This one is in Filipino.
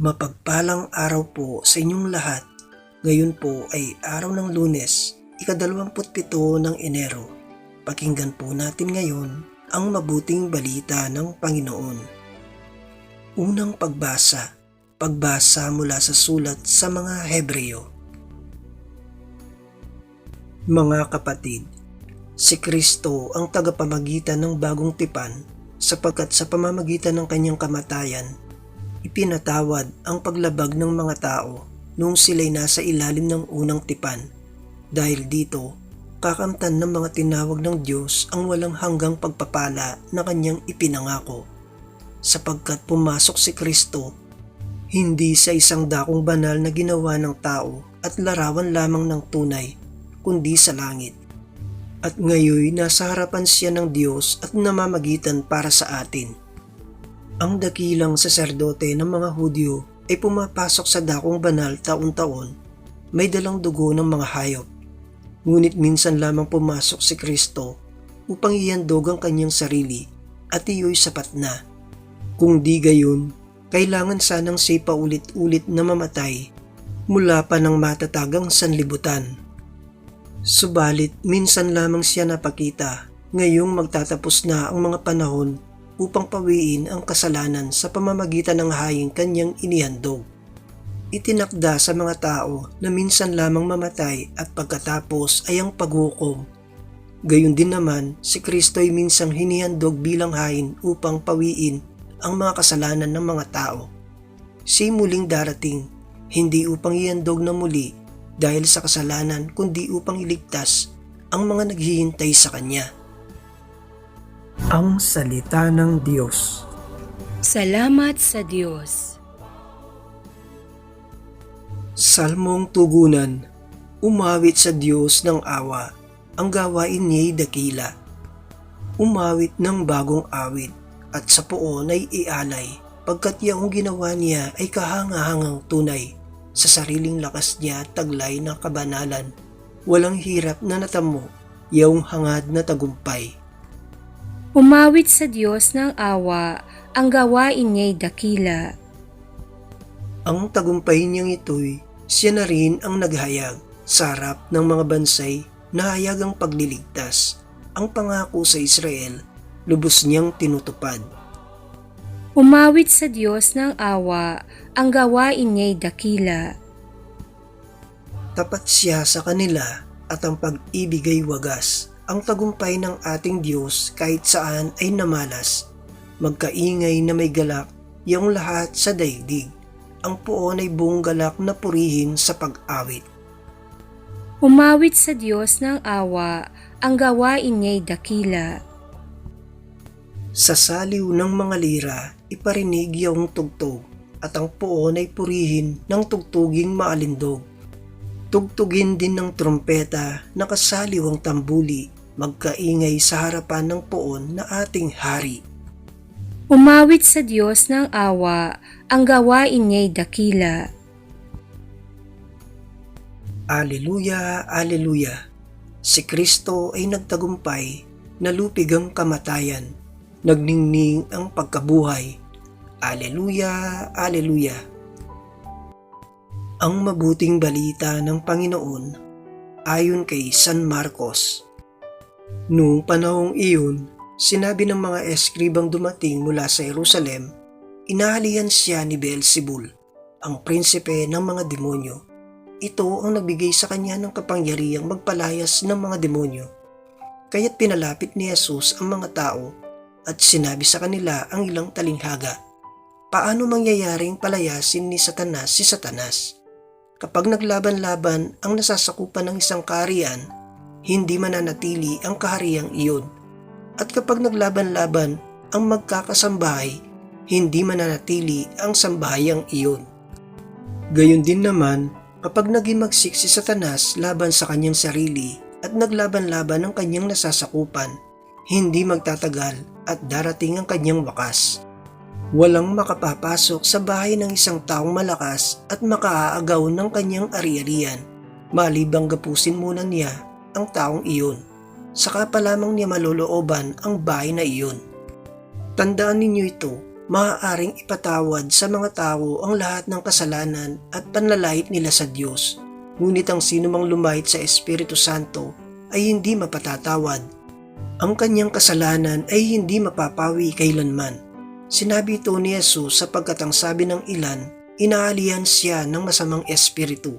Mapagpalang araw po sa inyong lahat. Ngayon po ay araw ng lunes, ikadalawamputpito ng Enero. Pakinggan po natin ngayon ang mabuting balita ng Panginoon. Unang pagbasa, pagbasa mula sa sulat sa mga Hebreo. Mga kapatid, si Kristo ang tagapamagitan ng bagong tipan sapagkat sa pamamagitan ng kanyang kamatayan, ipinatawad ang paglabag ng mga tao noong sila'y nasa ilalim ng unang tipan. Dahil dito, kakamtan ng mga tinawag ng Diyos ang walang hanggang pagpapala na kanyang ipinangako. Sapagkat pumasok si Kristo, hindi sa isang dakong banal na ginawa ng tao at larawan lamang ng tunay, kundi sa langit. At ngayon nasa harapan siya ng Diyos at namamagitan para sa atin. Ang dakilang saserdote ng mga Hudyo ay pumapasok sa dakong banal taon-taon, may dalang dugo ng mga hayop. Ngunit minsan lamang pumasok si Kristo upang ihandog ang kanyang sarili at iyo'y sapat na. Kung di gayon, kailangan sanang siya paulit-ulit na mamatay mula pa ng matatagang sanlibutan. Subalit minsan lamang siya napakita ngayong magtatapos na ang mga panahon upang pawiin ang kasalanan sa pamamagitan ng haying kanyang inihandog. Itinakda sa mga tao na minsan lamang mamatay at pagkatapos ay ang paghukom. Gayun din naman, si Kristo ay minsang hinihandog bilang hain upang pawiin ang mga kasalanan ng mga tao. Si muling darating, hindi upang ihandog na muli dahil sa kasalanan kundi upang iligtas ang mga naghihintay sa Kanya. Ang Salita ng Diyos Salamat sa Diyos. Salmong Tugunan Umawit sa Diyos ng awa, ang gawain niya'y dakila. Umawit ng bagong awit, at sa poon ay ialay, pagkat yaong ginawa niya ay kahangahangang tunay. Sa sariling lakas niya taglay ng kabanalan, walang hirap na natamo, yaong hangad na tagumpay. Umawit sa Diyos ng awa, ang gawain niya'y dakila. Ang tagumpay niyang ito'y siya na rin ang naghayag sa harap ng mga bansay na hayag ang pagliligtas. Ang pangako sa Israel, lubos niyang tinutupad. Umawit sa Diyos ng awa, ang gawain niya'y dakila. Tapat siya sa kanila at ang pag-ibig ay wagas. Ang tagumpay ng ating Diyos kahit saan ay namalas. Magkaingay na may galak, yung lahat sa daigdig. Ang puon ay buong galak na purihin sa pag-awit. Umawit sa Diyos ng awa, ang gawain niya'y dakila. Sa saliw ng mga lira, iparinig yung tugtog at ang puon ay purihin ng tugtuging maalindog. Tugtugin din ng trompeta na kasaliw ang tambuli, magkaingay sa harapan ng puon na ating hari. Umawit sa Diyos ng awa, ang gawain niya'y dakila. Aleluya, Aleluya. Si Kristo ay nagtagumpay, nalupig ang kamatayan, nagningning ang pagkabuhay. Aleluya, Aleluya. Ang mabuting balita ng Panginoon ayon kay San Marcos. Noong panahong iyon, sinabi ng mga eskribang dumating mula sa Jerusalem, inahalian siya ni Beelzebul, ang prinsipe ng mga demonyo. Ito ang nagbigay sa kanya ng kapangyarihang magpalayas ng mga demonyo. Kaya't pinalapit ni Jesus ang mga tao at sinabi sa kanila ang ilang talinghaga. Paano mangyayaring palayasin ni Satanas si Satanas? Kapag naglaban-laban ang nasasakupan ng isang kaharian, hindi mananatili ang kahariang iyon. At kapag naglaban-laban ang magkakasambahay, hindi mananatili ang sambahayang iyon. Gayon din naman, kapag naging magsik si Satanas laban sa kanyang sarili at naglaban-laban ang kanyang nasasakupan, hindi magtatagal at darating ang kanyang wakas. Walang makapapasok sa bahay ng isang taong malakas at makaaagaw ng kanyang ari-arian, malibang gapusin muna niya ang taong iyon. Saka pa lamang niya malolooban ang bahay na iyon. Tandaan ninyo ito maaaring ipatawad sa mga tao ang lahat ng kasalanan at panlalait nila sa Diyos. Ngunit ang sino mang lumait sa Espiritu Santo ay hindi mapatatawad. Ang kanyang kasalanan ay hindi mapapawi kailanman. Sinabi ito ni Jesus sapagkat ang sabi ng ilan, inaalihan siya ng masamang espiritu.